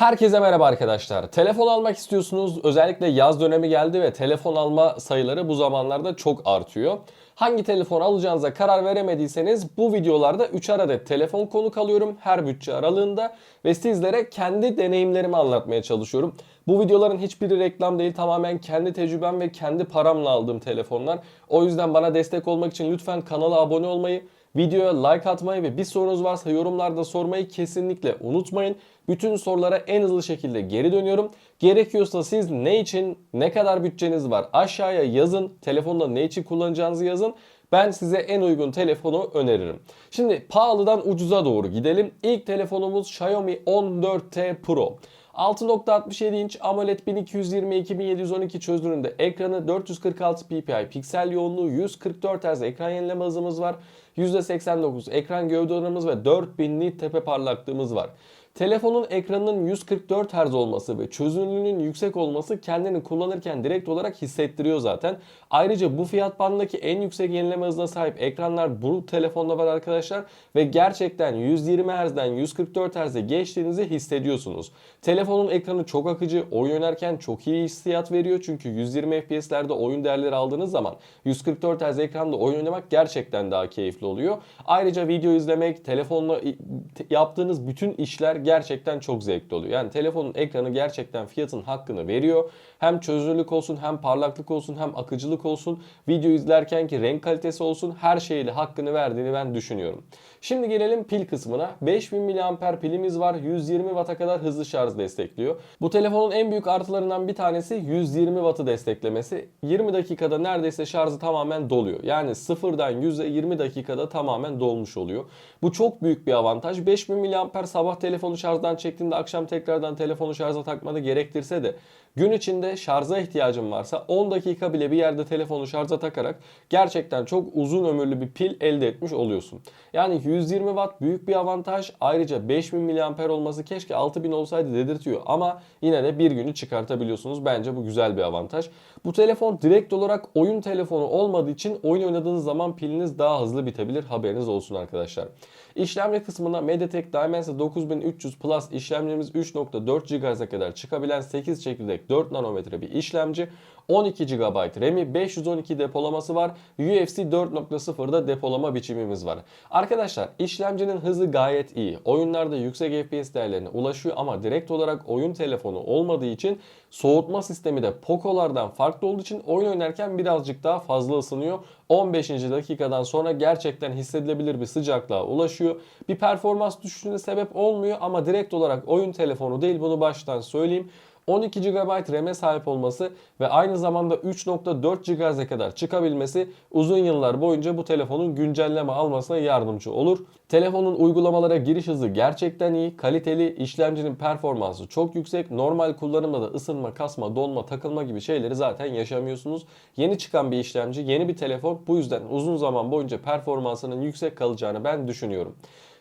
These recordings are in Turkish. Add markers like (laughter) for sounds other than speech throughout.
Herkese merhaba arkadaşlar. Telefon almak istiyorsunuz. Özellikle yaz dönemi geldi ve telefon alma sayıları bu zamanlarda çok artıyor. Hangi telefon alacağınıza karar veremediyseniz bu videolarda 3 adet telefon konuk alıyorum her bütçe aralığında ve sizlere kendi deneyimlerimi anlatmaya çalışıyorum. Bu videoların hiçbiri reklam değil tamamen kendi tecrübem ve kendi paramla aldığım telefonlar. O yüzden bana destek olmak için lütfen kanala abone olmayı, videoya like atmayı ve bir sorunuz varsa yorumlarda sormayı kesinlikle unutmayın. Bütün sorulara en hızlı şekilde geri dönüyorum. Gerekiyorsa siz ne için, ne kadar bütçeniz var aşağıya yazın. Telefonda ne için kullanacağınızı yazın. Ben size en uygun telefonu öneririm. Şimdi pahalıdan ucuza doğru gidelim. İlk telefonumuz Xiaomi 14T Pro. 6.67 inç AMOLED 1220-2712 çözünürlüğünde ekranı 446 ppi piksel yoğunluğu 144 Hz ekran yenileme hızımız var. %89 ekran gövde oranımız ve 4000 nit tepe parlaklığımız var. Telefonun ekranının 144 Hz olması ve çözünürlüğünün yüksek olması kendini kullanırken direkt olarak hissettiriyor zaten. Ayrıca bu fiyat bandındaki en yüksek yenileme hızına sahip ekranlar bu telefonda var arkadaşlar ve gerçekten 120 Hz'den 144 Hz'e geçtiğinizi hissediyorsunuz. Telefonun ekranı çok akıcı, oyun oynarken çok iyi hissiyat veriyor çünkü 120 FPS'lerde oyun değerleri aldığınız zaman 144 Hz ekranda oyun oynamak gerçekten daha keyifli oluyor. Ayrıca video izlemek, telefonla yaptığınız bütün işler gerçekten çok zevkli oluyor. Yani telefonun ekranı gerçekten fiyatın hakkını veriyor. Hem çözünürlük olsun, hem parlaklık olsun, hem akıcılık olsun, video izlerken ki renk kalitesi olsun her şeyle hakkını verdiğini ben düşünüyorum. Şimdi gelelim pil kısmına. 5000 mAh pilimiz var. 120 Watt'a kadar hızlı şarj destekliyor. Bu telefonun en büyük artılarından bir tanesi 120 Watt'ı desteklemesi. 20 dakikada neredeyse şarjı tamamen doluyor. Yani sıfırdan 100'e 20 dakikada tamamen dolmuş oluyor. Bu çok büyük bir avantaj. 5000 mAh sabah telefonu şarjdan çektiğinde akşam tekrardan telefonu şarja takmanı gerektirse de gün içinde şarja ihtiyacın varsa 10 dakika bile bir yerde telefonu şarja takarak gerçekten çok uzun ömürlü bir pil elde etmiş oluyorsun. Yani 120 watt büyük bir avantaj. Ayrıca 5000 mAh olması keşke 6000 olsaydı dedirtiyor ama yine de bir günü çıkartabiliyorsunuz. Bence bu güzel bir avantaj. Bu telefon direkt olarak oyun telefonu olmadığı için oyun oynadığınız zaman piliniz daha hızlı bitebilir. Haberiniz olsun arkadaşlar. İşlemci kısmında MediaTek Dimensity 9300 Plus işlemcimiz 3.4 GHz'e kadar çıkabilen 8 çekirdek 4 nanometre bir işlemci. 12 GB RAM'i 512 depolaması var. UFC 4.0'da depolama biçimimiz var. Arkadaşlar işlemcinin hızı gayet iyi. Oyunlarda yüksek FPS değerlerine ulaşıyor ama direkt olarak oyun telefonu olmadığı için soğutma sistemi de Poco'lardan farklı olduğu için oyun oynarken birazcık daha fazla ısınıyor. 15. dakikadan sonra gerçekten hissedilebilir bir sıcaklığa ulaşıyor. Bir performans düşüşüne sebep olmuyor ama direkt olarak oyun telefonu değil bunu baştan söyleyeyim. 12 GB RAM'e sahip olması ve aynı zamanda 3.4 GHz'e kadar çıkabilmesi uzun yıllar boyunca bu telefonun güncelleme almasına yardımcı olur. Telefonun uygulamalara giriş hızı gerçekten iyi, kaliteli, işlemcinin performansı çok yüksek. Normal kullanımda da ısınma, kasma, donma, takılma gibi şeyleri zaten yaşamıyorsunuz. Yeni çıkan bir işlemci, yeni bir telefon bu yüzden uzun zaman boyunca performansının yüksek kalacağını ben düşünüyorum.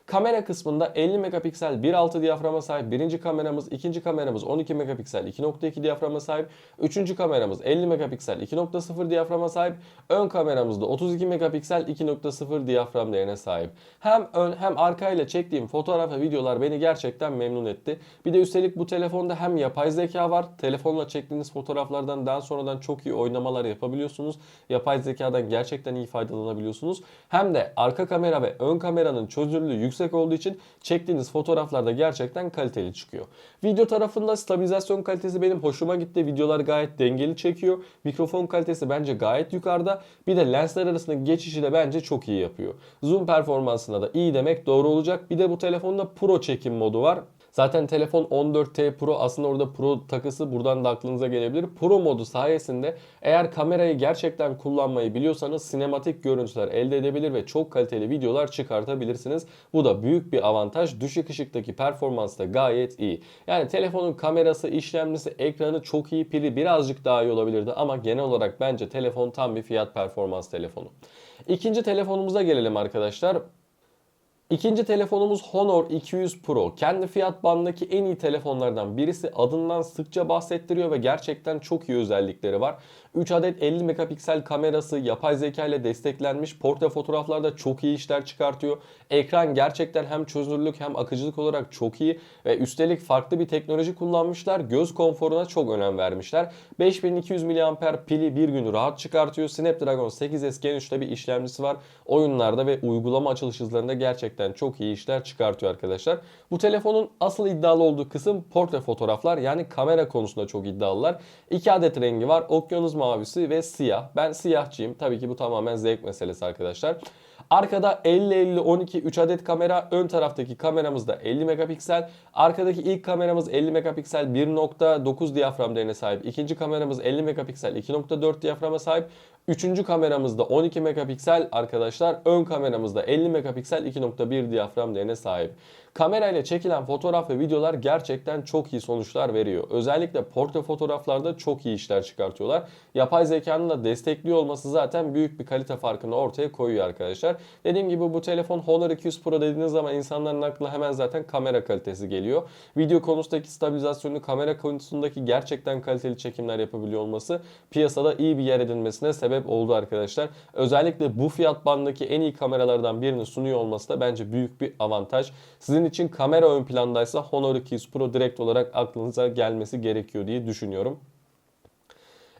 Kamera kısmında 50 megapiksel 1.6 diyaframa sahip birinci kameramız, ikinci kameramız 12 megapiksel 2.2 diyaframa sahip, üçüncü kameramız 50 megapiksel 2.0 diyaframa sahip, ön kameramız da 32 megapiksel 2.0 diyafram değerine sahip. Hem ön hem arka ile çektiğim fotoğraf ve videolar beni gerçekten memnun etti. Bir de üstelik bu telefonda hem yapay zeka var. Telefonla çektiğiniz fotoğraflardan daha sonradan çok iyi oynamalar yapabiliyorsunuz. Yapay zekadan gerçekten iyi faydalanabiliyorsunuz. Hem de arka kamera ve ön kameranın çözünürlüğü yüksek yüksek olduğu için çektiğiniz fotoğraflarda gerçekten kaliteli çıkıyor. Video tarafında stabilizasyon kalitesi benim hoşuma gitti. Videolar gayet dengeli çekiyor. Mikrofon kalitesi bence gayet yukarıda. Bir de lensler arasındaki geçişi de bence çok iyi yapıyor. Zoom performansına da iyi demek doğru olacak. Bir de bu telefonda Pro çekim modu var. Zaten telefon 14T Pro aslında orada Pro takısı buradan da aklınıza gelebilir. Pro modu sayesinde eğer kamerayı gerçekten kullanmayı biliyorsanız sinematik görüntüler elde edebilir ve çok kaliteli videolar çıkartabilirsiniz. Bu da büyük bir avantaj. Düşük ışıktaki performans da gayet iyi. Yani telefonun kamerası, işlemcisi, ekranı çok iyi, pili birazcık daha iyi olabilirdi ama genel olarak bence telefon tam bir fiyat performans telefonu. İkinci telefonumuza gelelim arkadaşlar. İkinci telefonumuz Honor 200 Pro. Kendi fiyat bandındaki en iyi telefonlardan birisi adından sıkça bahsettiriyor ve gerçekten çok iyi özellikleri var. 3 adet 50 megapiksel kamerası, yapay zeka ile desteklenmiş portre fotoğraflarda çok iyi işler çıkartıyor. Ekran gerçekten hem çözünürlük hem akıcılık olarak çok iyi ve üstelik farklı bir teknoloji kullanmışlar. Göz konforuna çok önem vermişler. 5200 mAh pili bir gün rahat çıkartıyor. Snapdragon 8S Gen 3'te bir işlemcisi var. Oyunlarda ve uygulama açılış hızlarında gerçekten çok iyi işler çıkartıyor arkadaşlar. Bu telefonun asıl iddialı olduğu kısım portre fotoğraflar yani kamera konusunda çok iddialılar. 2 adet rengi var. Okyanus mavisi ve siyah. Ben siyahçıyım. Tabii ki bu tamamen zevk meselesi arkadaşlar. Arkada 50-50-12 3 adet kamera. Ön taraftaki kameramız da 50 megapiksel. Arkadaki ilk kameramız 50 megapiksel 1.9 diyafram değerine sahip. İkinci kameramız 50 megapiksel 2.4 diyaframa sahip. Üçüncü kameramız da 12 megapiksel arkadaşlar. Ön kameramız da 50 megapiksel 2.1 diyafram değerine sahip. Kamerayla çekilen fotoğraf ve videolar gerçekten çok iyi sonuçlar veriyor. Özellikle portre fotoğraflarda çok iyi işler çıkartıyorlar. Yapay zekanın da destekliyor olması zaten büyük bir kalite farkını ortaya koyuyor arkadaşlar. Dediğim gibi bu telefon Honor 200 Pro dediğiniz zaman insanların aklına hemen zaten kamera kalitesi geliyor. Video konusundaki stabilizasyonu, kamera konusundaki gerçekten kaliteli çekimler yapabiliyor olması piyasada iyi bir yer edinmesine sebep oldu arkadaşlar. Özellikle bu fiyat bandındaki en iyi kameralardan birini sunuyor olması da bence büyük bir avantaj. Sizin için kamera ön plandaysa Honor 200 Pro direkt olarak aklınıza gelmesi gerekiyor diye düşünüyorum.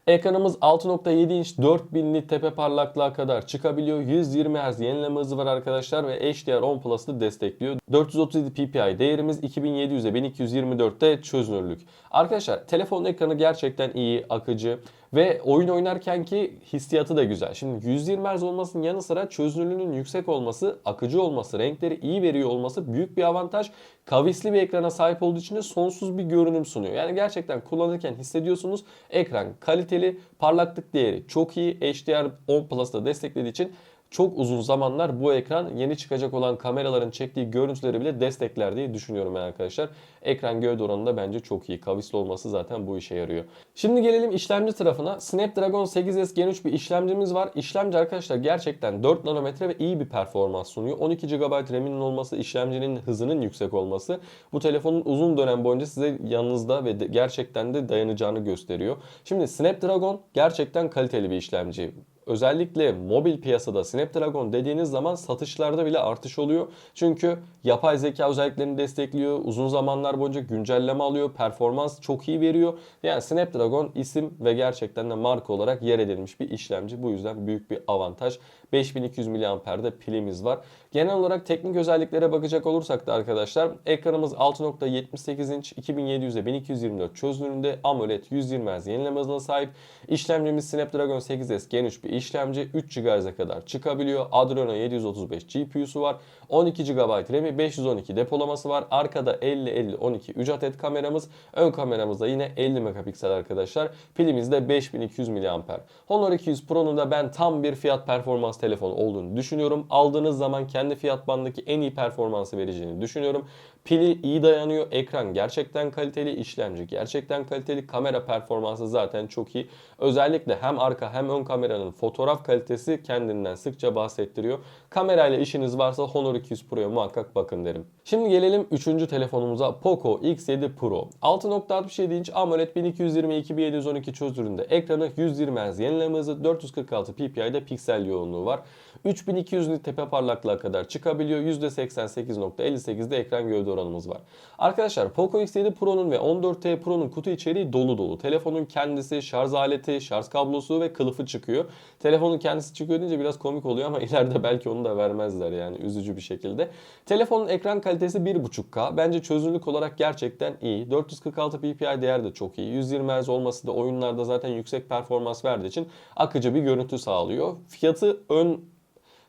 Ekranımız 6.7 inç 4000 nit tepe parlaklığa kadar çıkabiliyor. 120 Hz yenileme hızı var arkadaşlar ve HDR10 Plus'ı destekliyor. 437 ppi değerimiz 2700'e 1224'te çözünürlük. Arkadaşlar telefonun ekranı gerçekten iyi, akıcı ve oyun oynarken ki hissiyatı da güzel. Şimdi 120 Hz olmasının yanı sıra çözünürlüğünün yüksek olması, akıcı olması, renkleri iyi veriyor olması büyük bir avantaj. Kavisli bir ekrana sahip olduğu için de sonsuz bir görünüm sunuyor. Yani gerçekten kullanırken hissediyorsunuz ekran kaliteli, parlaklık değeri çok iyi. HDR10 Plus'ta desteklediği için çok uzun zamanlar bu ekran yeni çıkacak olan kameraların çektiği görüntüleri bile destekler diye düşünüyorum ben arkadaşlar. Ekran gövde oranı da bence çok iyi. Kavisli olması zaten bu işe yarıyor. Şimdi gelelim işlemci tarafına. Snapdragon 8S Gen 3 bir işlemcimiz var. İşlemci arkadaşlar gerçekten 4 nanometre ve iyi bir performans sunuyor. 12 GB RAM'inin olması, işlemcinin hızının yüksek olması bu telefonun uzun dönem boyunca size yanınızda ve gerçekten de dayanacağını gösteriyor. Şimdi Snapdragon gerçekten kaliteli bir işlemci özellikle mobil piyasada Snapdragon dediğiniz zaman satışlarda bile artış oluyor. Çünkü yapay zeka özelliklerini destekliyor. Uzun zamanlar boyunca güncelleme alıyor. Performans çok iyi veriyor. Yani Snapdragon isim ve gerçekten de marka olarak yer edilmiş bir işlemci. Bu yüzden büyük bir avantaj. 5200 mAh'de pilimiz var. Genel olarak teknik özelliklere bakacak olursak da arkadaşlar ekranımız 6.78 inç 2700'e 1224 çözünürlüğünde AMOLED 120 Hz yenileme hızına sahip. İşlemcimiz Snapdragon 8S Gen 3 bir işlemci 3 GHz'e kadar çıkabiliyor. Adreno 735 GPU'su var. 12 GB RAM'i 512 depolaması var. Arkada 50-50-12 3 adet kameramız. Ön kameramız da yine 50 megapiksel arkadaşlar. Pilimiz de 5200 mAh. Honor 200 Pro'nun da ben tam bir fiyat performans telefon olduğunu düşünüyorum. Aldığınız zaman kendi fiyat bandındaki en iyi performansı vereceğini düşünüyorum. Pili iyi dayanıyor. Ekran gerçekten kaliteli. işlemci gerçekten kaliteli. Kamera performansı zaten çok iyi. Özellikle hem arka hem ön kameranın fotoğraf kalitesi kendinden sıkça bahsettiriyor. Kamerayla işiniz varsa Honor 200 Pro'ya muhakkak bakın derim. Şimdi gelelim 3. telefonumuza Poco X7 Pro. 6.67 inç AMOLED 1220-2712 çözünürlüğünde ekranı 120 Hz yenileme hızı 446 ppi'de piksel yoğunluğu var. 3200 nit tepe parlaklığa kadar çıkabiliyor. %88.58'de ekran gövde oranımız var. Arkadaşlar Poco X7 Pro'nun ve 14T Pro'nun kutu içeriği dolu dolu. Telefonun kendisi, şarj aleti, şarj kablosu ve kılıfı çıkıyor. Telefonun kendisi çıkıyor deyince biraz komik oluyor ama (laughs) ileride belki onu da vermezler yani üzücü bir şekilde. Telefonun ekran kalitesi 1.5K. Bence çözünürlük olarak gerçekten iyi. 446 ppi değer de çok iyi. 120 Hz olması da oyunlarda zaten yüksek performans verdiği için akıcı bir görüntü sağlıyor. Fiyatı ön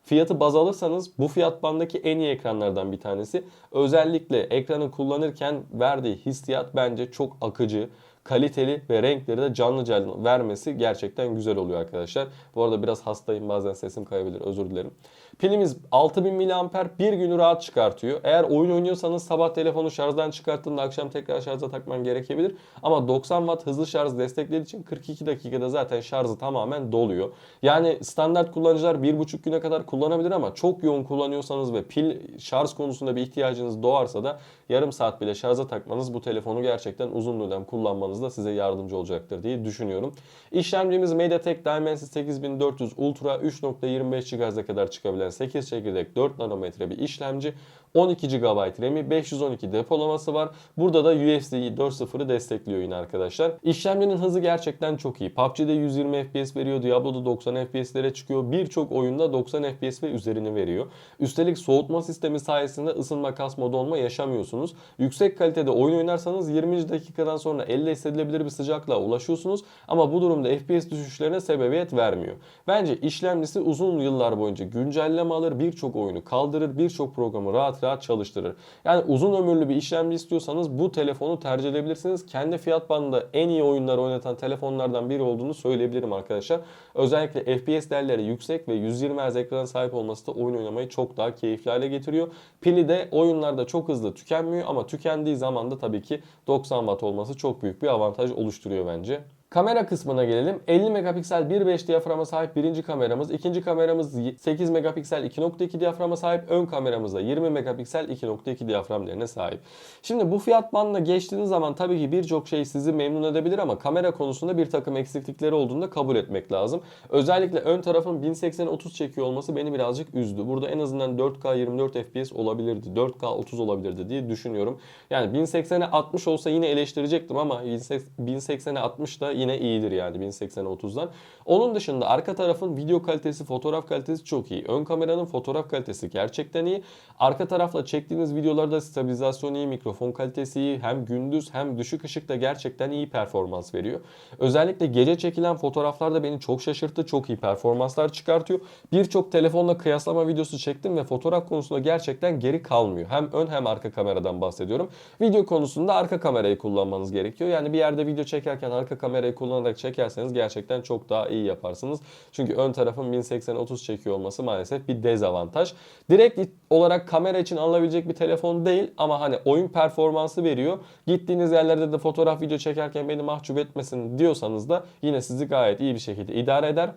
Fiyatı baz alırsanız bu fiyat bandındaki en iyi ekranlardan bir tanesi. Özellikle ekranı kullanırken verdiği hissiyat bence çok akıcı, kaliteli ve renkleri de canlı canlı vermesi gerçekten güzel oluyor arkadaşlar. Bu arada biraz hastayım bazen sesim kayabilir özür dilerim. Pilimiz 6000 mAh bir günü rahat çıkartıyor. Eğer oyun oynuyorsanız sabah telefonu şarjdan çıkarttığında akşam tekrar şarja takman gerekebilir. Ama 90 Watt hızlı şarj desteklediği için 42 dakikada zaten şarjı tamamen doluyor. Yani standart kullanıcılar 1,5 güne kadar kullanabilir ama çok yoğun kullanıyorsanız ve pil şarj konusunda bir ihtiyacınız doğarsa da yarım saat bile şarja takmanız bu telefonu gerçekten uzun dönem kullanmanızda size yardımcı olacaktır diye düşünüyorum. İşlemcimiz MediaTek Dimensity 8400 Ultra 3.25 GHz'e kadar çıkabilen 8 çekirdek 4 nanometre bir işlemci. 12 GB RAM'i, 512 depolaması var. Burada da USB 4.0'ı destekliyor yine arkadaşlar. İşlemcinin hızı gerçekten çok iyi. PUBG'de 120 FPS veriyor, Diablo'da 90 FPS'lere çıkıyor. Birçok oyunda 90 FPS ve üzerini veriyor. Üstelik soğutma sistemi sayesinde ısınma kasma donma yaşamıyorsunuz. Yüksek kalitede oyun oynarsanız 20. dakikadan sonra elle hissedilebilir bir sıcaklığa ulaşıyorsunuz. Ama bu durumda FPS düşüşlerine sebebiyet vermiyor. Bence işlemcisi uzun yıllar boyunca güncelleme alır, birçok oyunu kaldırır, birçok programı rahat rahat çalıştırır. Yani uzun ömürlü bir işlemci istiyorsanız bu telefonu tercih edebilirsiniz. Kendi fiyat bandında en iyi oyunları oynatan telefonlardan biri olduğunu söyleyebilirim arkadaşlar. Özellikle FPS değerleri yüksek ve 120 Hz ekrana sahip olması da oyun oynamayı çok daha keyifli hale getiriyor. Pili de oyunlarda çok hızlı tükenmiyor ama tükendiği zaman da tabii ki 90 Watt olması çok büyük bir avantaj oluşturuyor bence. Kamera kısmına gelelim. 50 megapiksel 1.5 diyaframa sahip birinci kameramız. ikinci kameramız 8 megapiksel 2.2 diyaframa sahip. Ön kameramız da 20 megapiksel 2.2 diyafram değerine sahip. Şimdi bu fiyat bandına geçtiğiniz zaman tabii ki birçok şey sizi memnun edebilir ama kamera konusunda bir takım eksiklikleri olduğunu da kabul etmek lazım. Özellikle ön tarafın 1080'e 30 çekiyor olması beni birazcık üzdü. Burada en azından 4K 24 FPS olabilirdi. 4K 30 olabilirdi diye düşünüyorum. Yani 1080'e 60 olsa yine eleştirecektim ama 1080'e 60 da yine iyidir yani 1080'e 30'dan. Onun dışında arka tarafın video kalitesi, fotoğraf kalitesi çok iyi. Ön kameranın fotoğraf kalitesi gerçekten iyi. Arka tarafla çektiğiniz videolarda stabilizasyon iyi, mikrofon kalitesi iyi. Hem gündüz hem düşük ışıkta gerçekten iyi performans veriyor. Özellikle gece çekilen fotoğraflar da beni çok şaşırttı. Çok iyi performanslar çıkartıyor. Birçok telefonla kıyaslama videosu çektim ve fotoğraf konusunda gerçekten geri kalmıyor. Hem ön hem arka kameradan bahsediyorum. Video konusunda arka kamerayı kullanmanız gerekiyor. Yani bir yerde video çekerken arka kamerayı kullanarak çekerseniz gerçekten çok daha iyi yaparsınız. Çünkü ön tarafın 1080 30 çekiyor olması maalesef bir dezavantaj. Direkt olarak kamera için alınabilecek bir telefon değil ama hani oyun performansı veriyor. Gittiğiniz yerlerde de fotoğraf video çekerken beni mahcup etmesin diyorsanız da yine sizi gayet iyi bir şekilde idare eder.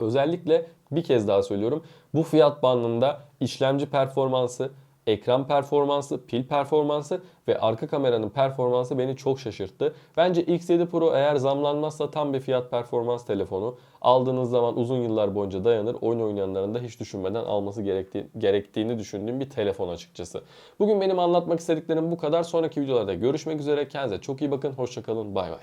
Özellikle bir kez daha söylüyorum. Bu fiyat bandında işlemci performansı, ekran performansı, pil performansı ve arka kameranın performansı beni çok şaşırttı. Bence X7 Pro eğer zamlanmazsa tam bir fiyat performans telefonu. Aldığınız zaman uzun yıllar boyunca dayanır. Oyun oynayanların da hiç düşünmeden alması gerektiği, gerektiğini düşündüğüm bir telefon açıkçası. Bugün benim anlatmak istediklerim bu kadar. Sonraki videolarda görüşmek üzere. Kendinize çok iyi bakın. Hoşçakalın. Bay bay.